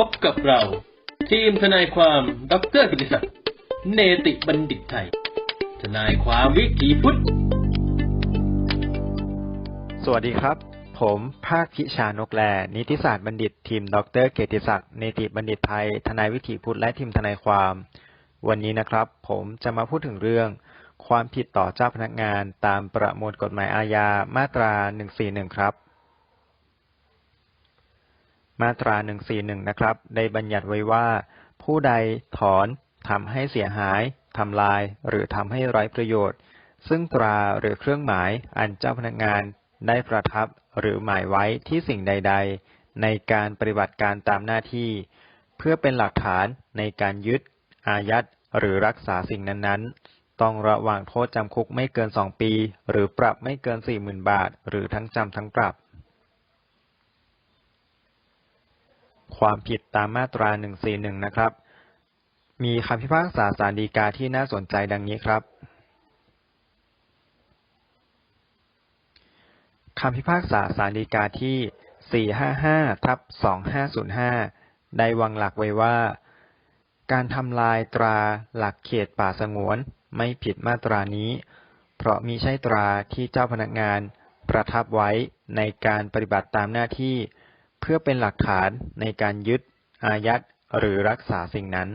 พบกับเรา ทีมทนายความดรกิติศักดิ์เนติบัณฑิตไทย ทนายความวิถีพุทธ สวัสดีครับ ผมภาคพิชานกแล นิติศาสตร์บัณฑิต ทีมดรเกยรติศักดิ์เนติบัณฑิตไทย ทนายวิถีพุทธและทีมทนายความ วันนี้นะครับ ผมจะมาพูดถึงเรื่อง ความผิดต่อเจ้าพนักงานตามประมวลกฎหมายอาญามาตรา 141 ครับ มาตรา141นะครับ ได้บัญญัติไว้ว่า ผู้ใดถอนทำให้เสียหายทำลาย หรือทำให้ไร้ประโยชน์ ซึ่งตราหรือเครื่องหมายอันเจ้าพนักงานได้ประทับหรือหมายไว้ที่สิ่งใด ๆ ในการปฏิบัติการตามหน้าที่ เพื่อเป็นหลักฐานในการยึด อายัดหรือรักษาสิ่งนั้นๆ ต้องระวางโทษจำคุกไม่เกิน2ปี หรือปรับไม่เกิน40,000บาท หรือทั้งจำทั้งปรับ ความผิดตามมาตรา 141 นะครับ มีคำพิพากษาศาลฎีกาที่น่าสนใจดังนี้ครับคำพิพากษาศาลฎีกาที่ 455 ทับ 2505 ได้วางหลักไว้ว่า การทำลายตราหลักเขตป่าสงวนไม่ผิดมาตรานี้ เพราะมิใช่ตราที่เจ้าพนักงานประทับไว้ในการปฏิบัติตามหน้าที่ เพื่อเป็นหลักฐานในการยึด อายัด หรือรักษาสิ่งนั้น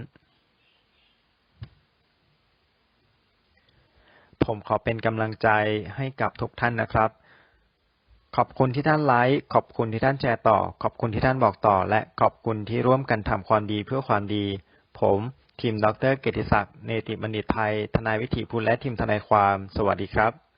ผมขอเป็นกำลังใจให้กับทุกท่านนะครับ ขอบคุณที่ท่านไลค์ ขอบคุณที่ท่านแชร์ต่อ ขอบคุณที่ท่านบอกต่อ และขอบคุณที่ร่วมกันทำความดีเพื่อความดี ผมทีมดรเกยรติศักดิ์ เนติบัณฑิตไทยทนายวิถีพุทธและทีมทนายความ สวัสดีครับ